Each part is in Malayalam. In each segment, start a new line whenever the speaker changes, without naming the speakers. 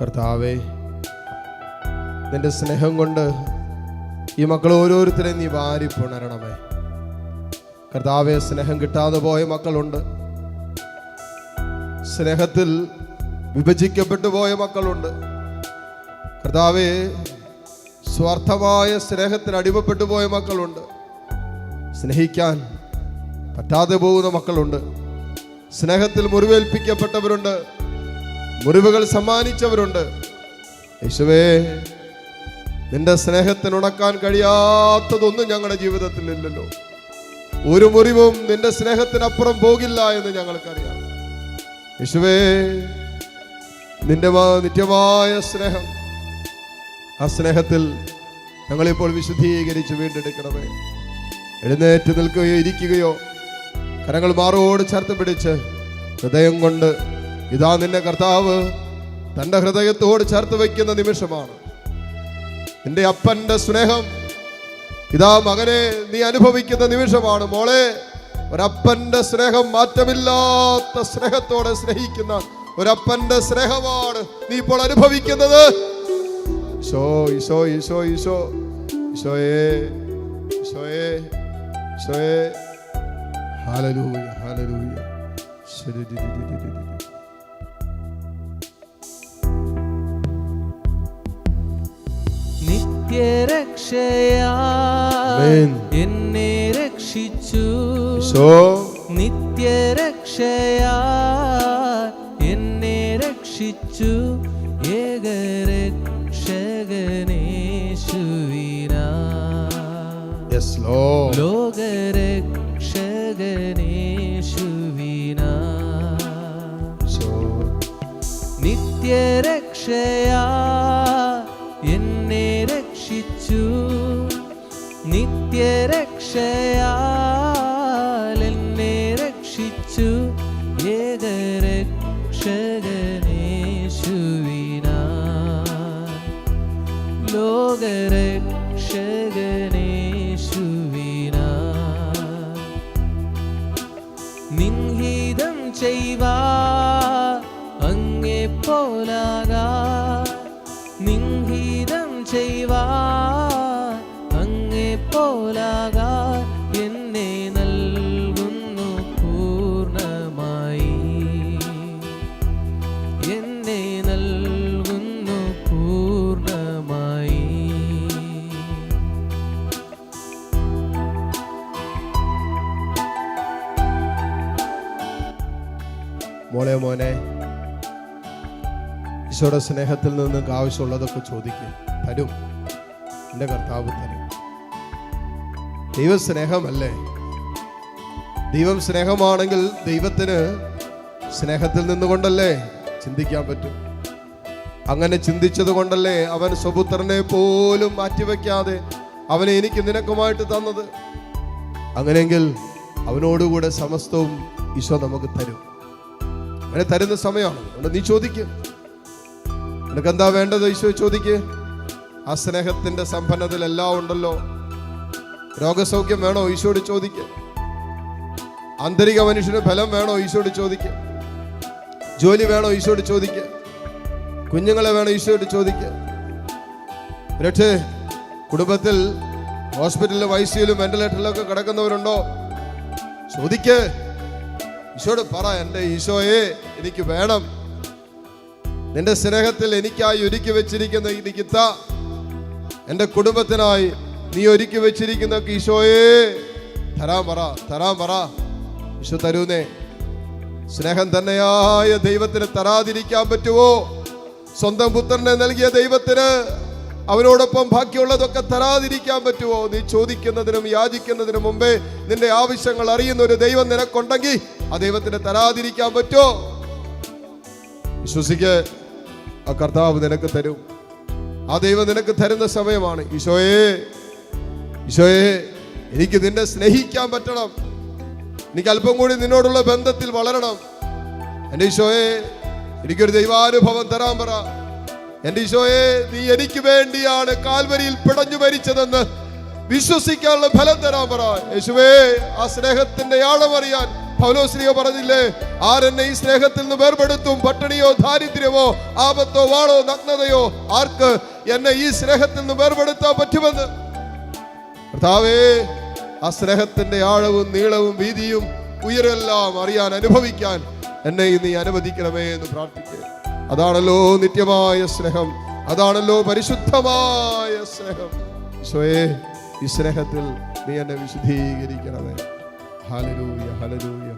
കർത്താവേ നിന്റെ സ്നേഹം കൊണ്ട് ഈ മക്കൾ ഓരോരുത്തരെ നീ വാരി പുണരണമേ. കർത്താവെ സ്നേഹം കിട്ടാതെ പോയ മക്കളുണ്ട്. സ്നേഹത്തിൽ വിഭജിക്കപ്പെട്ടു പോയ മക്കളുണ്ട്. കർത്താവെ സ്വാർത്ഥമായ സ്നേഹത്തിന് അടിമപ്പെട്ടു പോയ മക്കളുണ്ട്. സ്നേഹിക്കാൻ പറ്റാതെ പോകുന്ന മക്കളുണ്ട്. സ്നേഹത്തിൽ മുറിവേൽപ്പിക്കപ്പെട്ടവരുണ്ട്. മുറിവുകൾ സമ്മാനിച്ചവരുണ്ട്. യേശുവേ നിന്റെ സ്നേഹത്തിന് ഉണക്കാൻ കഴിയാത്തതൊന്നും ഞങ്ങളുടെ ജീവിതത്തിൽ ഇല്ലല്ലോ. ഒരു മുറിവും നിന്റെ സ്നേഹത്തിനപ്പുറം പോകില്ല എന്ന് ഞങ്ങൾക്കറിയാം. യേശുവേ നിന്റെ നിത്യമായ സ്നേഹം ആ സ്നേഹത്തിൽ ഞങ്ങളിപ്പോൾ വിശുദ്ധീകരിച്ച് വീണ്ടെടുക്കണമേ. എഴുന്നേറ്റ് നിൽക്കുകയോ ഇരിക്കുകയോ കരങ്ങൾ മാറോട് ചേർത്ത് പിടിച്ച് ഹൃദയം കൊണ്ട് ഇതാ നിന്റെ കർത്താവ് തന്റെ ഹൃദയത്തോട് ചേർത്ത് വയ്ക്കുന്ന നിമിഷമാണ്. എന്റെ അപ്പന്റെ സ്നേഹം ഇതാ മകനെ നീ അനുഭവിക്കുന്ന നിമിഷമാണ്. മോളെ ഒരപ്പന്റെ സ്നേഹം മാറ്റമില്ലാത്ത സ്നേഹത്തോടെ സ്നേഹിക്കുന്ന ഒരപ്പന്റെ സ്നേഹമാണ് നീ ഇപ്പോൾ അനുഭവിക്കുന്നത്. ഈശോ ഈശോ ഈശോ ഈശോ ഈശോയേ ഈശോയേ ഈശോയേ. Hallelujah hallelujah. ശരി. ഡി.
എന്നെ രക്ഷിച്ചു. നിത്യരക്ഷയാ. എന്നെ രക്ഷിച്ചു. ഏകരക്ഷകനേശുവിനാ. ലോകരക്ഷകനേശുവിനാ. നിത്യരക്ഷയാ. നിത്യരക്ഷയാൽ എന്നെ രക്ഷിച്ചു. ഏകരക്ഷകനേശുവിനാ. ലോകരക്ഷകനേശുവിനാ. നിൻഹിതം ചെയ്വാ. അങ്ങേ പോലാകാ.
മോനെ ഈശോയുടെ സ്നേഹത്തിൽ നിന്ന് ആവശ്യമുള്ളതൊക്കെ ചോദിക്കുക തരും. എന്റെ കർത്താവ് തരും. ദൈവസ്നേഹമല്ലേ? ദൈവം സ്നേഹമാണെങ്കിൽ ദൈവത്തിന് സ്നേഹത്തിൽ നിന്നുകൊണ്ടല്ലേ ചിന്തിക്കാൻ പറ്റും? അങ്ങനെ ചിന്തിച്ചത് കൊണ്ടല്ലേ അവൻ സ്വപുത്രനെ പോലും മാറ്റിവെക്കാതെ അവനെ എനിക്ക് നിനക്കുമായിട്ട് തന്നത്? അങ്ങനെയെങ്കിൽ അവനോടുകൂടെ സമസ്തവും ഈശോ നമുക്ക് തരും. അങ്ങനെ തരുന്ന സമയമാണ്. അതുകൊണ്ട് നീ ചോദിക്കും. നിനക്ക് എന്താ വേണ്ടത്? ഈശോ ചോദിക്ക്. ആ സ്നേഹത്തിന്റെ സമ്പന്നതയിൽ എല്ലാം ഉണ്ടല്ലോ. രോഗസൗഖ്യം വേണോ? ഈശോട് ചോദിക്ക്. ആന്തരിക മനുഷ്യന് ഫലം വേണോ? ഈശോട് ചോദിക്ക്. ജോലി വേണോ? ഈശോട് ചോദിക്ക്. കുഞ്ഞുങ്ങളെ വേണോ? ഈശോട് ചോദിക്ക്. പക്ഷേ കുടുംബത്തിൽ ഹോസ്പിറ്റലിലും ഐ സിയിലും വെന്റിലേറ്ററിലൊക്കെ കിടക്കുന്നവരുണ്ടോ? ചോദിക്ക്. ഈശോട് പറ എന്റെ ഈശോയെ എനിക്ക് വേണം. നിന്റെ സ്നേഹത്തിൽ എനിക്കായി ഒരുക്കി വെച്ചിരിക്കുന്ന എനിക്ക് താ എന്റെ കുടുംബത്തിനായി നീ ഒരുക്കി വെച്ചിരിക്കുന്ന ഈശോയെ തരാൻ പറ തരാൻ പറ. ഈശോ തരൂന്നേ. സ്നേഹം തന്നെയായ ദൈവത്തിന് തരാതിരിക്കാൻ പറ്റുമോ? സ്വന്തം പുത്രനെ നൽകിയ ദൈവത്തിന് അവനോടൊപ്പം ബാക്കിയുള്ളതൊക്കെ തരാതിരിക്കാൻ പറ്റുമോ? നീ ചോദിക്കുന്നതിനും യാചിക്കുന്നതിനും മുമ്പേ നിന്റെ ആവശ്യങ്ങൾ അറിയുന്ന ഒരു ദൈവം നിനക്കുണ്ടെങ്കിൽ ആ ദൈവത്തിന് തരാതിരിക്കാൻ പറ്റുമോ വിശ്വസിക്ക് ആ കർത്താവ് നിനക്ക് തരും. ആ ദൈവം നിനക്ക് തരുന്ന സമയമാണ്. ഈശോയെ ഈശോയെ എനിക്ക് നിന്നെ സ്നേഹിക്കാൻ പറ്റണം. എനിക്ക് അല്പം കൂടി നിന്നോടുള്ള ബന്ധത്തിൽ വളരണം. എന്റെ ഈശോയെ എനിക്കൊരു ദൈവാനുഭവം തരാൻ പറ. എന്റെ ഈശോയെ നീ എനിക്ക് വേണ്ടിയാണ് കാൽവരിയിൽ പിടഞ്ഞു മരിച്ചതെന്ന് വിശ്വസിക്കാനുള്ള ഫലം തരാൻ പറ. യേശുവേ ആ സ്നേഹത്തിന്റെ ആഴം അറിയാൻ പൗലോസ്ലിയോ പറഞ്ഞില്ലേ? ആരെന്നെ ഈ സ്നേഹത്തിൽ നിന്ന് വേർപെടുത്തും? പട്ടിണിയോ ദാരിദ്ര്യമോ ആപത്തോ വാളോ നഗ്നതയോ ആർക്ക് എന്നെ ഈ സ്നേഹത്തിൽ നിന്ന് വേർപെടുത്താൻ പറ്റുമെന്ന്? കർത്താവേ ആ സ്നേഹത്തിന്റെ ആഴവും നീളവും വീതിയും ഉയരെല്ലാം അറിയാൻ അനുഭവിക്കാൻ എന്നെ നീ അനുവദിക്കണമേ എന്ന് പ്രാർത്ഥിക്കുക അതാണല്ലോ നിത്യമായ സ്നേഹം. അതാണല്ലോ പരിശുദ്ധമായ സ്നേഹം. സ്വയേ ഈ സ്നേഹത്തിൽ നീ എന്നെ വിശുദ്ധീകരിക്കണമേ. ഹലരൂയ ഈശോയെ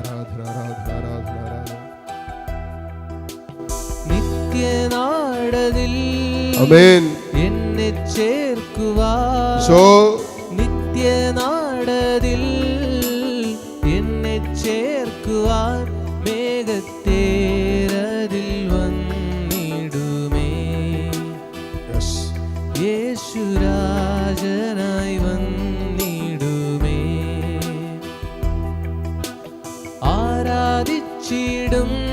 ആരാധന ആരാധന ആരാധന ആരാധന
നിത്യനാടതിൽ എന്നെ ചേർക്കുവാ നിത്യനാടതിൽ விடும்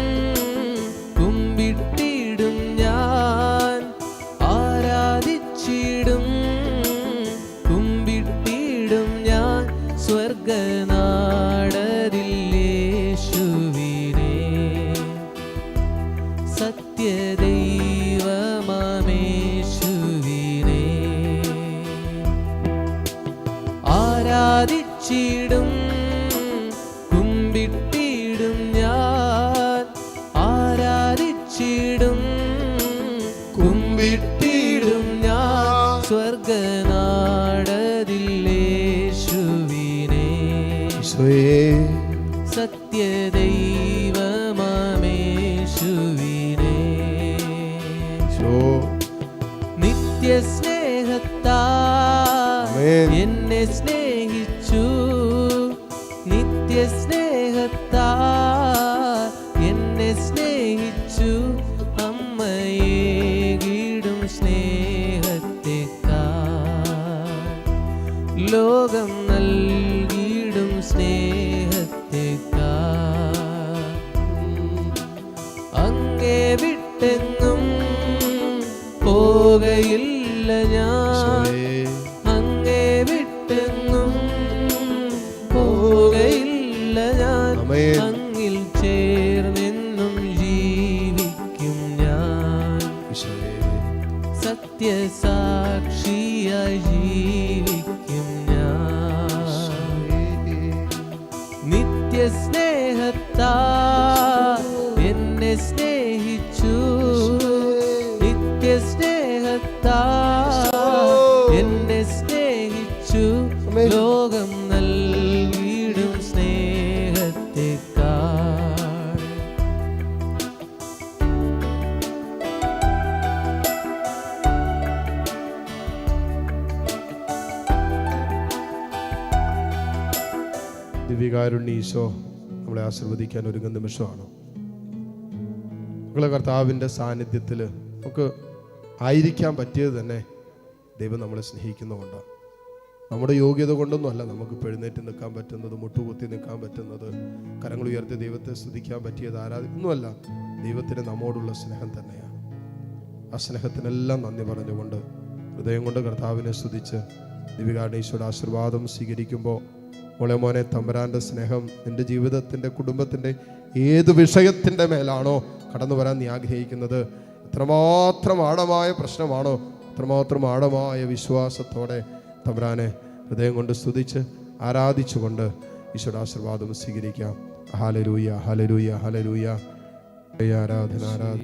കുമ്പിട്ടിടും ഞാൻ. സ്വർഗനാടതില്ലേശുവിനെ സത്യദൈവമേശുവിനെ നിത്യസ്നേഹത്താ. എന്നെ സ്നേഹിച്ചു. നിത്യസ്നേഹത്താ ലോകം നൽകിയിടും നിത്യസ്നേഹത്താ എന്നെ സ്നേഹിച്ചു. നിത്യസ്നേഹത്താ എന്നെ സ്നേഹിച്ചു. ലോകം നൽകിയിടും സ്നേഹത്തെക്കാൾ
ദിവ്യകാരുണ്യ ഈശോ നമ്മളെ ആശീർവദിക്കാൻ ഒരുങ്ങുന്ന നിമിഷമാണ്. നമ്മളെ കർത്താവിന്റെ സാന്നിധ്യത്തിൽ നമുക്ക് ആയിരിക്കാൻ പറ്റിയത് തന്നെ ദൈവം നമ്മളെ സ്നേഹിക്കുന്നതുകൊണ്ടാണ് നമ്മുടെ യോഗ്യത കൊണ്ടൊന്നുമല്ല നമുക്ക് എഴുന്നേറ്റ് നിൽക്കാൻ പറ്റുന്നത് മുട്ടുകുത്തി നിൽക്കാൻ പറ്റുന്നത് കരങ്ങൾ ഉയർത്തി ദൈവത്തെ സ്തുതിക്കാൻ പറ്റിയത് ആരാധിക്കുന്നുമല്ല ദൈവത്തിന് നമ്മോടുള്ള സ്നേഹം തന്നെയാണ് ആ സ്നേഹത്തിനെല്ലാം നന്ദി പറഞ്ഞുകൊണ്ട് ഹൃദയം കൊണ്ട് കർത്താവിനെ സ്തുതിച്ച് ദിവികാരണീശ്വരുടെ ആശീർവാദം സ്വീകരിക്കുമ്പോൾ മോളെ മോനെ തമ്പരാന്റെ സ്നേഹം നിന്റെ ജീവിതത്തിന്റെ കുടുംബത്തിന്റെ ഏത് വിഷയത്തിന്റെ മേലാണോ കടന്നു വരാൻ നീ ആഗ്രഹിക്കുന്നത്? എത്രമാത്രം ആഴമായ പ്രശ്നമാണോ എത്രമാത്രം ആഴമായ വിശ്വാസത്തോടെ തമ്പരാനെ ഹൃദയം കൊണ്ട് സ്തുതിച്ച് ആരാധിച്ചുകൊണ്ട് ഈശ്വര ആശീർവാദം സ്വീകരിക്കാം. ഹലരൂയ ഹലരൂയ ഹലരൂയ ആരാധന ആരാധന.